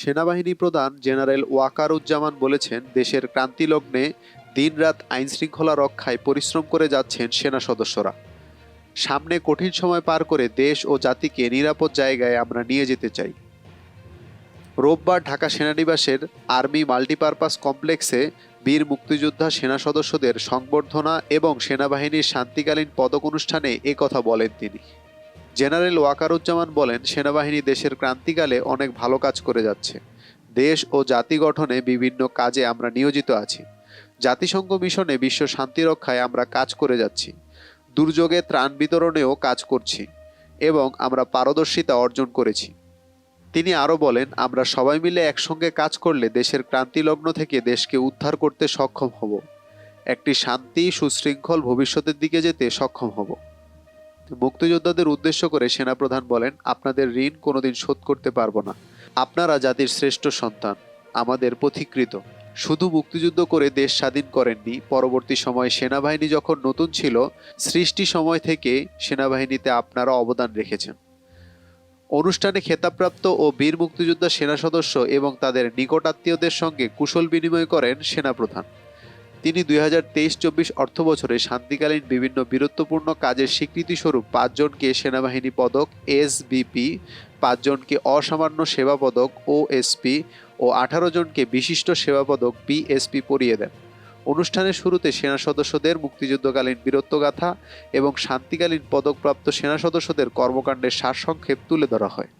সেনাবাহিনী প্রধান জেনারেল ওয়াকারুজ্জামান বলেছেন, দেশের ক্রান্তিলগ্নে দিনরাত আইনশৃঙ্খলা রক্ষায় পরিশ্রম করে যাচ্ছেন সেনা সদস্যরা। সামনে কঠিন সময় পার করে দেশ ও জাতিকে নিরাপদ জায়গায় আমরা নিয়ে যেতে চাই। রোববার ঢাকা সেনানিবাসের আর্মি মাল্টিপারপাস কমপ্লেক্সে বীর মুক্তিযোদ্ধা সেনা সদস্যদের সংবর্ধনা এবং সেনাবাহিনীর শান্তিকালীন পদক অনুষ্ঠানে কথা বলেন তিনি। জেনারেল ওয়াকারুজ্জামান বলেন, সেনাবাহিনী দেশের ক্রান্তিকালে অনেক ভালো কাজ করে যাচ্ছে। দেশ ও জাতি গঠনে বিভিন্ন কাজে আমরা নিয়োজিত আছি। জাতিসংঘ মিশনে বিশ্ব শান্তি রক্ষায় আমরা কাজ করে যাচ্ছি। দুর্যোগে ত্রাণ বিতরণেও কাজ করছি এবং আমরা পারদর্শিতা অর্জন করেছি। তিনি আরও বলেন, আমরা সবাই মিলে একসঙ্গে কাজ করলে দেশের ক্রান্তিলগ্ন থেকে দেশকে উদ্ধার করতে সক্ষম হব। একটি শান্তি সুশৃঙ্খল ভবিষ্যতের দিকে যেতে সক্ষম হব। মুক্তিযোদ্ধাদের উদ্দেশ্য করে সেনাপ্রধান বলেন, আপনাদের ঋণ কোনোদিন শোধ করতে পারব না। আপনারা জাতির শ্রেষ্ঠ সন্তান, আমাদের পথিকৃত। শুধু মুক্তিযুদ্ধ করে দেশ স্বাধীন করেননি, পরবর্তী সময়ে সেনাবাহিনী যখন নতুন ছিল, সৃষ্টি সময় থেকে সেনাবাহিনীতে আপনারা অবদান রেখেছেন। অনুষ্ঠানে খেতাবপ্রাপ্ত ও বীর মুক্তিযোদ্ধা সেনা সদস্য এবং তাদের নিকটাত্মীয়দের সঙ্গে কুশল বিনিময় করেন সেনাপ্রধান। তিনি দুই হাজার তেইশ চব্বিশ অর্থ বছরে শান্তিকালীন বিভিন্ন বীরত্বপূর্ণ কাজের স্বীকৃতিস্বরূপ পাঁচজনকে সেনাবাহিনী পদক এসবিপি পাঁচজনকে অসামান্য সেবা পদক ওএসপি ও আঠারো জনকে বিশিষ্ট সেবা পদক বিএসপি পরিয়ে দেন। অনুষ্ঠানের শুরুতে সেনা সদস্যদের মুক্তিযুদ্ধকালীন বীরত্বগাথা এবং শান্তিকালীন পদকপ্রাপ্ত সেনা সদস্যদের কর্মকাণ্ডের সারসংক্ষেপ তুলে ধরা হয়।